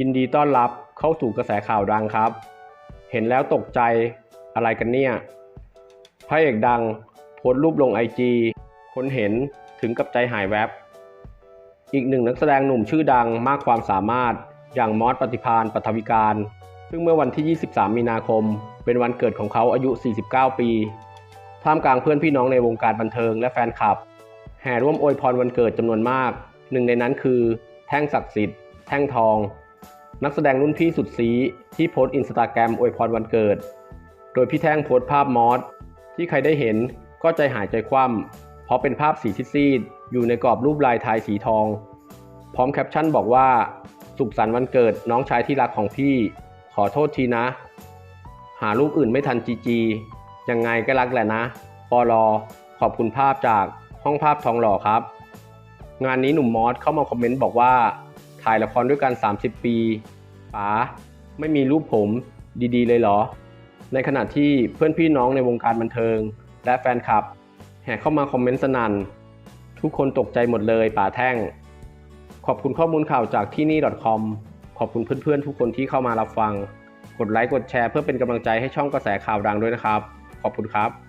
ยินดีต้อนรับเข้าสู่กระแสข่าวดังครับ เห็นแล้วตกใจอะไรกันเนี่ย พระเอกดังโพสต์รูปลงไอจีคนเห็นถึงกับใจหายแวบ อีกหนึ่งนักแสดงหนุ่มชื่อดังมากความสามารถอย่างมอสปฏิพานปฐวิการ ซึ่งเมื่อวันที่ 23 มีนาคม เป็นวันเกิดของเขาอายุ 49 ปี ท่ามกลางเพื่อนพี่น้องในวงการบันเทิงและแฟนคลับ แห่ร่วมอวยพรวันเกิดจำนวนมาก หนึ่งในนั้นคือ แท่งศักดิ์สิทธิ์ แท่งทอง นักแสดงรุ่นพี่สุดซีที่โพสต์อินสตาแกรมอวยพรวันเกิด โดยพี่แท่งโพสต์ภาพมอสที่ใครได้เห็นก็ใจหายใจคว่ำเพราะเป็นภาพสีซีดๆอยู่ในกรอบรูปลายทายสีทอง พร้อมแคปชั่นบอกว่า สุขสันต์วันเกิดน้องชายที่รักของพี่ ขอโทษทีนะ หารูปอื่นไม่ทันจีจียังไงก็รักแหละนะ ปอลอขอบคุณภาพจากห้องภาพทองหล่อครับ งานนี้หนุ่มมอสเข้ามาคอมเมนต์บอกว่า ถ่ายละครด้วยกัน 30 ปีป๋าไม่มีรูปผมดีๆ เลยเหรอ ในขณะที่เพื่อนพี่น้องในวงการบันเทิง และแฟนคลับ แห่เข้ามาคอมเมนต์สนั่น ทุกคนตกใจหมดเลยป๋าแท่ง ขอบคุณข้อมูลข่าวจากที่นี่ .com ขอบคุณเพื่อนๆ ทุกคนที่เข้ามารับฟัง กดไลค์กดแชร์เพื่อเป็นกำลังใจให้ช่องกระแสข่าวดังด้วยนะครับ ขอบคุณครับ